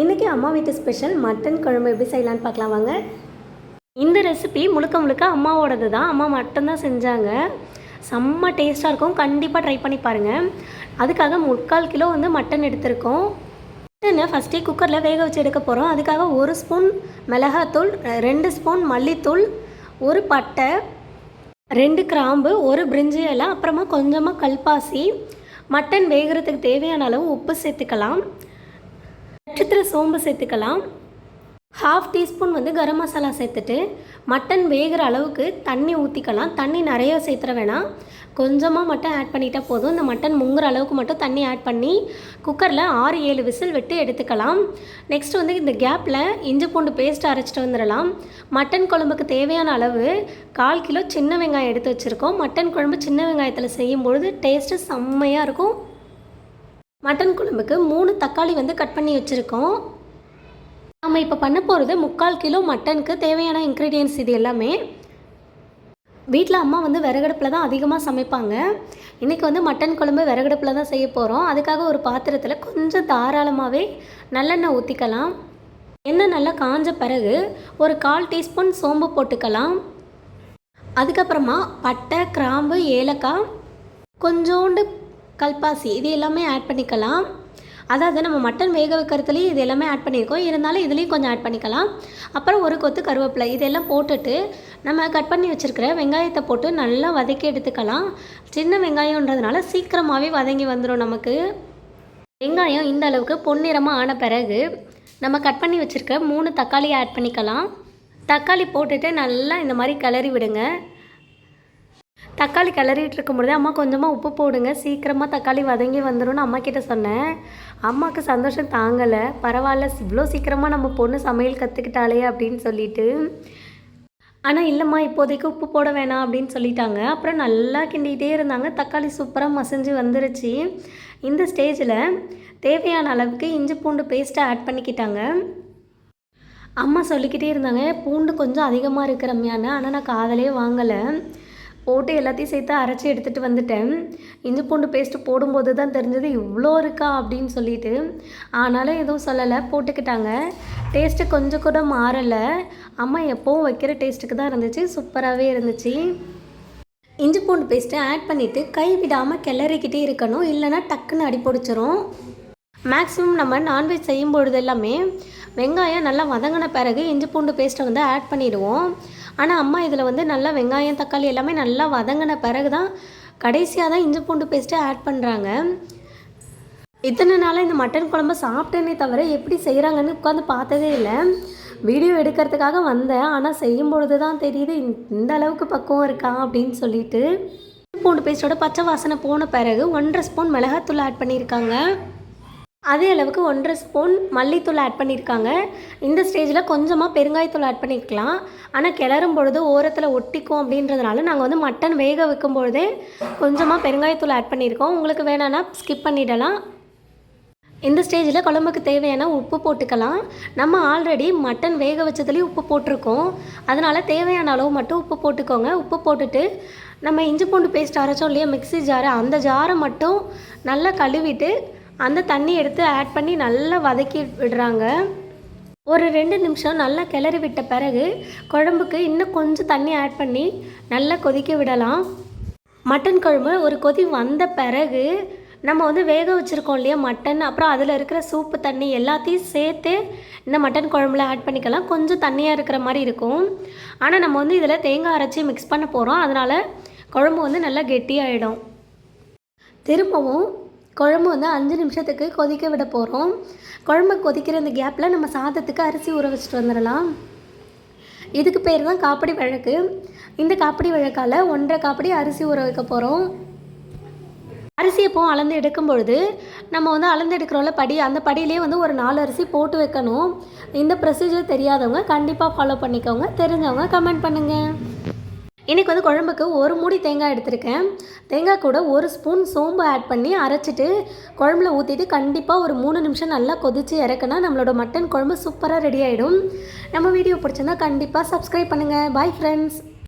இன்றைக்கி அம்மா வீட்டு ஸ்பெஷல் மட்டன் குழம்பு எப்படி செய்யலான்னு பார்க்கலாம் வாங்க. இந்த ரெசிபி முழுக்க முழுக்க அம்மாவோடது தான். அம்மா மட்டும்தான் செஞ்சாங்க. செம்ம டேஸ்ட்டாக இருக்கும். கண்டிப்பாக ட்ரை பண்ணி பாருங்கள் அதுக்காக முக்கால் கிலோ வந்து மட்டன் எடுத்திருக்கோம். மட்டனை ஃபஸ்ட்டே குக்கரில் வேக வச்சு எடுக்க போகிறோம் அதுக்காக ஒரு ஸ்பூன் மிளகாத்தூள் ரெண்டு ஸ்பூன் மல்லித்தூள் ஒரு பட்டை ரெண்டு கிராம்பு ஒரு பிரிஞ்சி இலை அப்புறமா கொஞ்சமாக கல்பாசி. மட்டன் வேகிறதுக்கு தேவையான அளவு உப்பு சேர்த்துக்கலாம். நட்சத்திர சோம்பு சேர்த்துக்கலாம். ஹாஃப் டீஸ்பூன் வந்து கரம் மசாலா சேர்த்துட்டு மட்டன் வேகிற அளவுக்கு தண்ணி ஊற்றிக்கலாம் தண்ணி நிறைய சேர்த்துற வேணாம். கொஞ்சமாக மட்டும் ஆட் பண்ணிட்டா போதும். இந்த மட்டன் முங்குற அளவுக்கு மட்டும் தண்ணி ஆட் பண்ணி குக்கரில் ஆறு ஏழு விசில் விட்டு எடுத்துக்கலாம். நெக்ஸ்ட் வந்து இந்த கேப்பில் இஞ்சி பூண்டு பேஸ்ட் அரைச்சிட்டு வந்துடலாம். மட்டன் குழம்புக்கு தேவையான அளவு கால் கிலோ சின்ன வெங்காயம் எடுத்து வச்சுருக்கோம். மட்டன் குழம்பு சின்ன வெங்காயத்தில் செய்யும் பொழுது டேஸ்ட்டு செம்மையாக இருக்கும். மட்டன் குழம்புக்கு மூணு தக்காளி வந்து கட் பண்ணி வச்சுருக்கோம். நம்ம இப்போ பண்ண போகிறது முக்கால் கிலோ மட்டனுக்கு தேவையான இன்க்ரீடியன்ஸ் இது எல்லாமே. வீட்டில் அம்மா வந்து விறகடுப்பில் தான் அதிகமாக சமைப்பாங்க. இன்றைக்கி வந்து மட்டன் குழம்பு விறகடுப்பில் தான் செய்ய போகிறோம் அதுக்காக ஒரு பாத்திரத்தில் கொஞ்சம் தாராளமாகவே நல்லெண்ணெய் ஊற்றிக்கலாம் எண்ணெய் நல்லா காஞ்ச பிறகு ஒரு கால் டீஸ்பூன் சோம்பு போட்டுக்கலாம். அதுக்கப்புறமா பட்டை கிராம்பு ஏலக்காய் கொஞ்சோண்டு கல்பாசி இது எல்லாமே ஆட் பண்ணிக்கலாம். அதாவது நம்ம மட்டன் வேக வைக்கிறதுலேயும் இது எல்லாமே ஆட் பண்ணியிருக்கோம். இருந்தாலும் இதுலேயும் கொஞ்சம் ஆட் பண்ணிக்கலாம். அப்புறம் ஒரு கொத்து கருவேப்பிலை இதெல்லாம் போட்டுட்டு நம்ம கட் பண்ணி வச்சுருக்கிற வெங்காயத்தை போட்டு நல்லா வதக்கி எடுத்துக்கலாம். சின்ன வெங்காயன்றதுனால சீக்கிரமாகவே வதங்கி வந்துடும் நமக்கு. வெங்காயம் இந்த அளவுக்கு பொன்னிறமாக ஆன பிறகு நம்ம கட் பண்ணி வச்சுருக்க மூணு தக்காளியை ஆட் பண்ணிக்கலாம். தக்காளி போட்டுட்டு நல்லா இந்த மாதிரி கிளறி விடுங்க. தக்காளி கிளறிட்டு இருக்கும்பொழுதே அம்மா கொஞ்சமாக உப்பு போடுங்க. சீக்கிரமாக தக்காளி வதங்கி வந்துடும்னு அம்மா கிட்ட சொன்னேன். அம்மாவுக்கு சந்தோஷம் தாங்கலை. பரவாயில்ல இவ்வளோ சீக்கிரமாக நம்ம பொண்ணு சமையல் கற்றுக்கிட்டாளே அப்படின்னு சொல்லிட்டு. ஆனால் இல்லைம்மா இப்போதைக்கு உப்பு போட வேணாம் அப்படின்னு சொல்லிட்டாங்க. அப்புறம் நல்லா கிண்டிகிட்டே இருந்தாங்க. தக்காளி சூப்பராக மசிஞ்சு வந்துருச்சு. இந்த ஸ்டேஜில் தேவையான அளவுக்கு இஞ்சி பூண்டு பேஸ்ட்டை ஆட் பண்ணிக்கிட்டாங்க. அம்மா சொல்லிக்கிட்டே இருந்தாங்க பூண்டு கொஞ்சம் அதிகமாக இருக்கிற ரம்யான்னு. ஆனால் நான் காதலே வாங்கலை. போட்டு எல்லாத்தையும் சேர்த்து அரைச்சி எடுத்துகிட்டு வந்துட்டேன். இஞ்சி பூண்டு பேஸ்ட்டு போடும்போது தான் தெரிஞ்சது இவ்வளோ இருக்கா அப்படின்னு சொல்லிட்டு. ஆனாலும் எதுவும் சொல்லலை போட்டுக்கிட்டாங்க. டேஸ்ட்டு கொஞ்சம் கூட மாறலை. அம்மா எப்போவும் வைக்கிற டேஸ்ட்டுக்கு தான் இருந்துச்சு சூப்பராகவே இருந்துச்சு. இஞ்சி பூண்டு பேஸ்ட்டு ஆட் பண்ணிவிட்டு கை விடாமல் கிளறிக்கிட்டே இருக்கணும் இல்லைன்னா டக்குன்னு அடி பிடிச்சிரும். மேக்ஸிமம் நம்ம நான்வெஜ் செய்யும் பொழுது எல்லாமே வெங்காயம் நல்லா வதங்கின பிறகு இஞ்சி பூண்டு பேஸ்ட்டை வந்து ஆட் பண்ணிடுவோம். ஆனால் அம்மா இதில் வந்து நல்லா வெங்காயம் தக்காளி எல்லாமே நல்லா வதங்கின பிறகு தான் கடைசியாக தான் இஞ்சி பூண்டு பேஸ்ட்டை ஆட் பண்ணுறாங்க இத்தனை நாளாக இந்த மட்டன் குழம்பு சாப்பிட்டேனே தவிர எப்படி செய்கிறாங்கன்னு உட்காந்து பார்த்ததே இல்லை. வீடியோ எடுக்கிறதுக்காக வந்தேன். ஆனால் செய்யும் பொழுது தான் தெரியுது இந்த அளவுக்கு பக்குவம் இருக்கா அப்படின்னு சொல்லிட்டு. பூண்டு பேஸ்ட்டோட பச்சை வாசனை போன பிறகு ஒன்றரை ஸ்பூன் மிளகாத்தூள் ஆட் பண்ணியிருக்காங்க. அதே அளவுக்கு ஒன்றரை ஸ்பூன் மல்லித்தூள் ஆட் பண்ணியிருக்காங்க. இந்த ஸ்டேஜில் கொஞ்சமாக பெருங்காயத்தூள் ஆட் பண்ணிக்கலாம் ஆனால் கிளறும் பொழுது ஓரத்தில் ஒட்டிக்கும் அப்படின்றதுனால நாங்கள் வந்து மட்டன் வேக வைக்கும் பொழுதே கொஞ்சமாக பெருங்காயத்தூள் ஆட் பண்ணியிருக்கோம். உங்களுக்கு வேணான்னா ஸ்கிப் பண்ணிடலாம். இந்த ஸ்டேஜில் குழம்புக்கு தேவையான உப்பு போட்டுக்கலாம். நம்ம ஆல்ரெடி மட்டன் வேக வச்சதுலேயும் உப்பு போட்டிருக்கோம். அதனால் தேவையான அளவு மட்டும் உப்பு போட்டுக்கோங்க. உப்பு போட்டுட்டு நம்ம இஞ்சி பூண்டு பேஸ்ட் அரைச்சோம் இல்லையா மிக்ஸி ஜாரை அந்த ஜாரை மட்டும் நல்லா கழுவிட்டு அந்த தண்ணி எடுத்து ஆட் பண்ணி நல்லா வதக்கி விடுறாங்க. ஒரு ரெண்டு நிமிஷம் நல்லா கிளறி விட்ட பிறகு குழம்புக்கு இன்னும் கொஞ்சம் தண்ணி ஆட் பண்ணி நல்லா கொதிக்க விடலாம். மட்டன் குழம்பு ஒரு கொதி வந்த பிறகு நம்ம வந்து வேக வச்சுருக்கோம் இல்லையா மட்டன் அப்புறம் அதில் இருக்கிற சூப்பு தண்ணி எல்லாத்தையும் சேர்த்து இந்த மட்டன் குழம்புல ஆட் பண்ணிக்கலாம். கொஞ்சம் தண்ணியாக இருக்கிற மாதிரி இருக்கும். ஆனால் நம்ம வந்து இதில் தேங்காய் அரைச்சி மிக்ஸ் பண்ண போகிறோம் அதனால் குழம்பு வந்து நல்லா கெட்டியாயிடும். திரும்பவும் குழம்பு வந்து அஞ்சு நிமிஷத்துக்கு கொதிக்க விட போகிறோம் குழம்பு கொதிக்கிற இந்த கேப்பில் நம்ம சாதத்துக்கு அரிசி ஊற வச்சுட்டு வந்துடலாம். இதுக்கு பேர் தான் காப்படி வழக்கு. இந்த காப்படி வழக்கால் ஒன்றரை காப்படி அரிசி ஊற வைக்க போகிறோம் அரிசி எப்போ அளந்து எடுக்கும் பொழுது நம்ம வந்து அளந்து எடுக்கிறோம்ல படி அந்த படியிலே வந்து ஒரு நாலு அரிசி போட்டு வைக்கணும். இந்த ப்ரொசீஜர் தெரியாதவங்க கண்டிப்பாக ஃபாலோ பண்ணிக்கோங்க. தெரிஞ்சவங்க கமெண்ட் பண்ணுங்கள் இன்றைக்கி வந்து குழம்புக்கு ஒரு மூடி தேங்காய் எடுத்திருக்கேன். தேங்காய் கூட ஒரு ஸ்பூன் சோம்பு ஆட் பண்ணி அரைச்சிட்டு குழம்புல ஊற்றிட்டு கண்டிப்பாக ஒரு மூணு நிமிஷம் நல்லா கொதித்து இறக்குனா நம்மளோட மட்டன் குழம்பு சூப்பராக ரெடி ஆகிடும் நம்ம வீடியோ பிடிச்சிருந்தா கண்டிப்பாக சப்ஸ்கிரைப் பண்ணுங்கள் பாய் ஃப்ரெண்ட்ஸ்